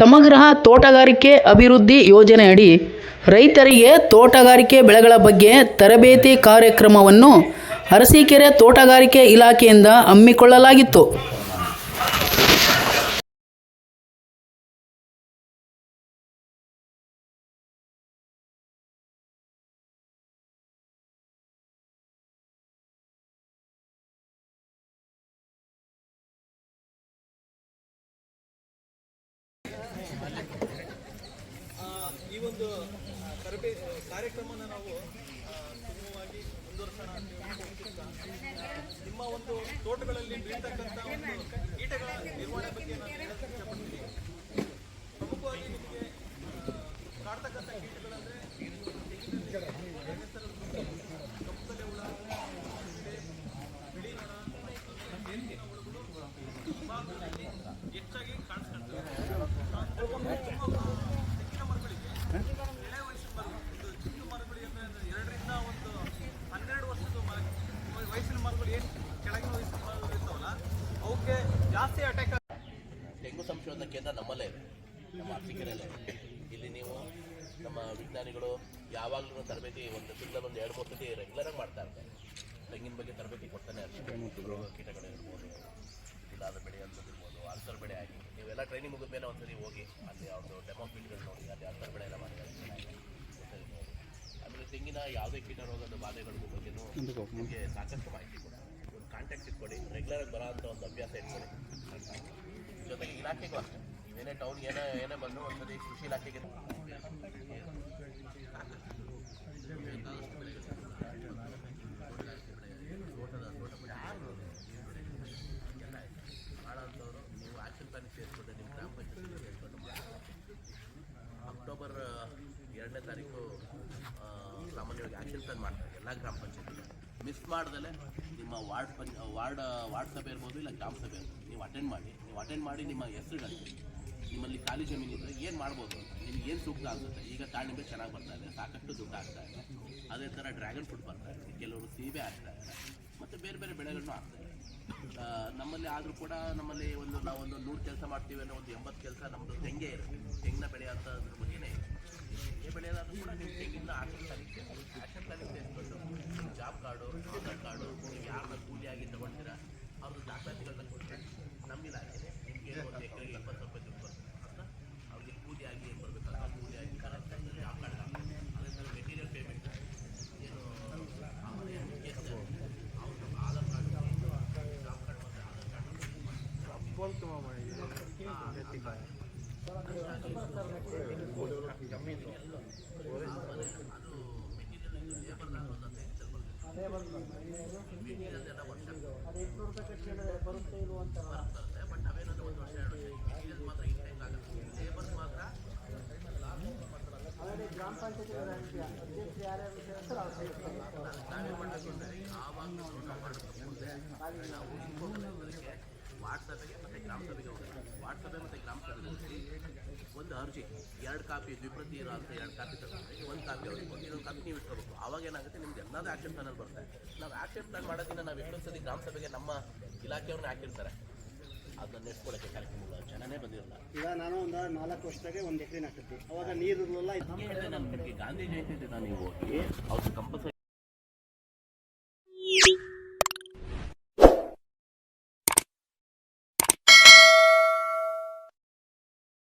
ಸಮಗ್ರ ತೋಟಗಾರಿಕೆ ಅಭಿವೃದ್ಧಿ ಯೋಜನೆಯಡಿ ರೈತರಿಗೆ ತೋಟಗಾರಿಕೆ ಬೆಳೆಗಳ ಬಗ್ಗೆ ತರಬೇತಿ ಕಾರ್ಯಕ್ರಮವನ್ನು ಅರಸೀಕೆರೆ ತೋಟಗಾರಿಕೆ ಇಲಾಖೆಯಿಂದ ಹಮ್ಮಿಕೊಳ್ಳಲಾಗಿತ್ತು. ಒಂದು ತರಬೇ ಕಾರ್ಯಕ್ರಮನ ನಾವು ಸುಗಮವಾಗಿ ಮುಂದುವರ್ಸೋಣ ನಿಮ್ಮ ಒಂದು ತೋಟಗಳಲ್ಲಿ ಬೀಳ್ತಕ್ಕಂಥ ಒಂದು ಕೀಟಗಳ ನಿರ್ವಹಣೆ ಬಗ್ಗೆ ಸಂಶೋಧನಾ ಕೇಂದ್ರ ನಮ್ಮಲ್ಲೇ ಇದೆ. ನಮ್ಮ ಅರಸೀಕೆರೆಯಲ್ಲೇ ಇದೆ. ಇಲ್ಲಿ ನೀವು ನಮ್ಮ ವಿಜ್ಞಾನಿಗಳು ಯಾವಾಗಲೂ ತರಬೇತಿ ಒಂದು ತಿಂಗಳ ಒಂದು ಎರಡು ಮೂರು ಸತಿ ರೆಗ್ಯುಲರಾಗಿ ಮಾಡ್ತಾ ಇರ್ತಾರೆ. ತೆಂಗಿನ ಬಗ್ಗೆ ತರಬೇತಿ ಕೊಡ್ತಾನೆ ಕೀಟಗಳು ಇರ್ಬೋದು ಇಲ್ಲಾದ ಬೆಳೆ ಅಂತದಿರ್ಬೋದು ಅಂತರ್ ಬೆಳೆ ಆಗಿ. ನೀವೆಲ್ಲ ಟ್ರೈನಿಂಗ್ ಮುಗಿದ ಮೇಲೆ ಒಂದ್ಸರಿ ಹೋಗಿ ಅಲ್ಲಿ ಅವ್ರದ್ದು ಡೆಮೋ ಫೀಲ್ಡ್ಗಳು ನೋಡಿ ಅಲ್ಲಿ ಅಂತರ್ ಬೆಳೆ ಎಲ್ಲ ಮಾಡಿದ್ದಾರೆ. ಆಮೇಲೆ ತೆಂಗಿನ ಯಾವುದೇ ಕೀಟ ರೋಗದ ಬಾಧೆಗಳ ಬಗ್ಗೆನೂ ನಿಮಗೆ ಸಾಕಷ್ಟು ಮಾಹಿತಿ ಕಾಂಟ್ಯಾಕ್ಟ್ ಇಟ್ಕೊಳ್ಳಿ ರೆಗ್ಯುಲರಾಗಿ ಬರೋ ಅಂತ ಒಂದು ಅಭ್ಯಾಸ ಇಟ್ಕೊಳ್ಳಿ ಜೊತೆಗೆ ಇಲಾಖೆಗೂ ಅಷ್ಟೇ. ನೀವೇನೇ ಟೌನ್ ಏನೇ ಏನೇ ಒಂದು ಒಂದ್ಸರಿ ಕೃಷಿ ಇಲಾಖೆಗೆ ಮಾಡೋಂಥವ್ರು ನೀವು ಆಕ್ಷನ್ ಪ್ಲಾನ್ ಸೇರಿಸ್ಕೊಂಡು ನಿಮ್ಮ ಗ್ರಾಮ ಪಂಚಾಯತ್ ಸೇರಿಸ್ಕೊಂಡು ಅಕ್ಟೋಬರ್ ಎರಡನೇ ತಾರೀಕು ಆ, ಸಾಮಾನ್ಯವಾಗಿ ಆಕ್ಷನ್ ಪ್ಲಾನ್ ಮಾಡ್ತಾರೆ. ಎಲ್ಲ ಗ್ರಾಮ ಪಂಚಾಯತ್ ಮಿಸ್ ಮಾಡ್ದಲೆ ನಿಮ್ಮ ವಾರ್ಡ್ ಪಂಚ, ವಾರ್ಡ್ ವಾರ್ಡ್ ಸಭೆ ಇರ್ಬೋದು ಇಲ್ಲ ಗ್ರಾಮ ಸಭೆ ಇರ್ಬೋದು, ನೀವು ಅಟೆಂಡ್ ಮಾಡಿ, ನೀವು ಅಟೆಂಡ್ ಮಾಡಿ ನಿಮ್ಮ ಹೆಸರುಗಳು, ನಿಮ್ಮಲ್ಲಿ ಖಾಲಿ ಜಮೀನು ಇದ್ದರೆ ಏನು ಮಾಡ್ಬೋದು ಅಂತ, ನಿಮ್ಗೆ ಏನು ಸೂಕ್ತ ಅನ್ಸುತ್ತೆ? ಈಗ ದಾಳಿಂಬೆ ಚೆನ್ನಾಗಿ ಬರ್ತಾ ಇದೆ, ಸಾಕಷ್ಟು ದುಡ್ಡು ಆಗ್ತಾ ಇದೆ. ಅದೇ ಥರ ಡ್ರ್ಯಾಗನ್ ಫ್ರೂಟ್ ಬರ್ತಾ ಇದೆ, ಕೆಲವರು ಸೀಬೆ ಆಗ್ತಾ ಇದೆ ಮತ್ತು ಬೇರೆ ಬೇರೆ ಬೆಳೆಗಳನ್ನು ಆಗ್ತಾ ಇದೆ ನಮ್ಮಲ್ಲಿ ಆದರೂ ಕೂಡ ನಮ್ಮಲ್ಲಿ ಒಂದು ನಾವು ಒಂದು ನೂರು ಕೆಲಸ ಮಾಡ್ತೀವಿ ಅನ್ನೋ ಒಂದು ಎಂಬತ್ತು ಕೆಲಸ ನಮ್ಮದು ತೆಂಗೆ ಇರುತ್ತೆ. ತೆಂಗಿನ ಬೆಳೆ ಅಂತ ಅದ್ರ ಬಗ್ಗೆನೇ ಇದೆ ತೆಂಗೆ ಬೆಳೆಯೋದಾದ್ರೂ ಕೂಡ ನೀವು ತೆಂಗಿನ ಆಕ್ಷನ್ ಪ್ಲಾನಿಗೆ ಆಕ್ಷನ್ ಪ್ಲಾನಿಗೆ ಸೇರಿಸ್ಕೊಂಡು ನಿಮ್ಮ ಜಾಬ್ ಕಾರ್ಡು ಆಧಾರ್ ಕಾರ್ಡು ನೀವು ಯಾರನ್ನ ಕೂಲಿಯಾಗಿ ತಗೊಳ್ತೀರಾ ಅವ್ರದ್ದು ದಾಖಲಾತಿಗಳನ್ನ ಕೊಡ್ತಾರೆ ನಮ್ಮ ಇಲಾಖೆ ನಿಮಗೆ ಒಂದು ಎಕರೆಗೆ ಇಪ್ಪತ್ತು ರೂಪಾಯಿ ದುಡ್ಡು ಬರ್ತದೆ ಅಂತ ಅವ್ರಿಗೆ ಕೂಲಿಯಾಗಿ ಏನು ಬರಬೇಕಲ್ಲ ಕೂಲಿಯಾಗಿ ಕರೆಕ್ಟ್ ಟೈಮಲ್ಲಿ ಜಾಬ್ ಕಾರ್ಡ್ ಹಾಕ್ತಾರೆ ಅದೇ ಥರ ಮೆಟೀರಿಯಲ್ ಪೇಮೆಂಟ್ ಏನು ಅವರ ಕೇಸ್ ಅವ್ರ ನಮ್ಮ ಆಧಾರ್ ಕಾರ್ಡ್ ಜಾಬ್ ಕಾರ್ಡ್ ಮತ್ತು ಆಧಾರ್ ಕಾರ್ಡ್ ಬಟ್ ಅವೇನಂದ್ರೆ ಒಂದು ವರ್ಷ ಎರಡು ಮಾತ್ರ ಈ ಟೈಮ್ ಆಗುತ್ತೆ ಲೇಬರ್ಸ್ ಮಾತ್ರ ನಾವೇ ಮಾಡಬೇಕಂದ್ರೆ ಆವಾಗ ನಾವು ಇಂಫಾರ್ಮೇಷನ್ಗೆ ವಾಟ್ಸಪ್ಗೆ ಮತ್ತು ಗ್ರಾಮ ಸಭೆಗೆ ಹೋಗಿ ವಾರ್ಡ್ ಸಭೆ ಮತ್ತು ಗ್ರಾಮ ಸಭೆಗೆ ಹೋಗಿ ಒಂದು ಅರ್ಜಿ ಎರಡು ಕಾಪಿ ದ್ವಿಪ್ರತಿ ಇರೋ ಅಂತ ಎರಡು ಕಾಪಿ ತಗೊಂಡ್ರೆ ಒಂದು ಕಾಪಿ ಅವ್ರಿಗೆ ಕೊಟ್ಟು ಇನ್ನೊಂದು ಕಾಪಿ ನೀವು ಇಟ್ಕೋಬೇಕು. ಆವಾಗ ಏನಾಗುತ್ತೆ ನಿಮ್ಗೆ ಎಲ್ಲದೂ ಆಕ್ಷನ್ ಪ್ಲಾನಲ್ಲಿ ಬರುತ್ತೆ. ನಾವು ಆಕ್ಷನ್ ಪ್ಲಾನ್ ಮಾಡೋದ್ರಿಂದ ನಾವು ಎಷ್ಟೊಂದು ಸತಿ ಗ್ರಾಮ ಸಭೆಗೆ ನಮ್ಮ ಇಲಾಖೆಯವ್ರನ್ನ ಹಾಕಿರ್ತಾರೆ. ಅದನ್ನ ನೆಟ್ಕೊಳ್ಳೋಕ್ಕೆ ಕಾರ್ಯಕ್ರಮಗಳು ಜನನೇ ಬಂದಿರಲ್ಲ. ಈಗ ನಾನು ಒಂದು ನಾಲ್ಕು ವರ್ಷದಾಗೆ ಒಂದು ಎಕರೆ ಹಾಕಿದ್ದೆ. ಅವಾಗ ನೀರು ಇರಲಿಲ್ಲ ಹೇಳಿದೆ ನಮಗೆ ನಿಮಗೆ ಗಾಂಧಿ ಜಯಂತಿ ದಿನ ನೀವು ಹೋಗಿ ಅವ್ರು ಕಂಪಲ್ಸರಿ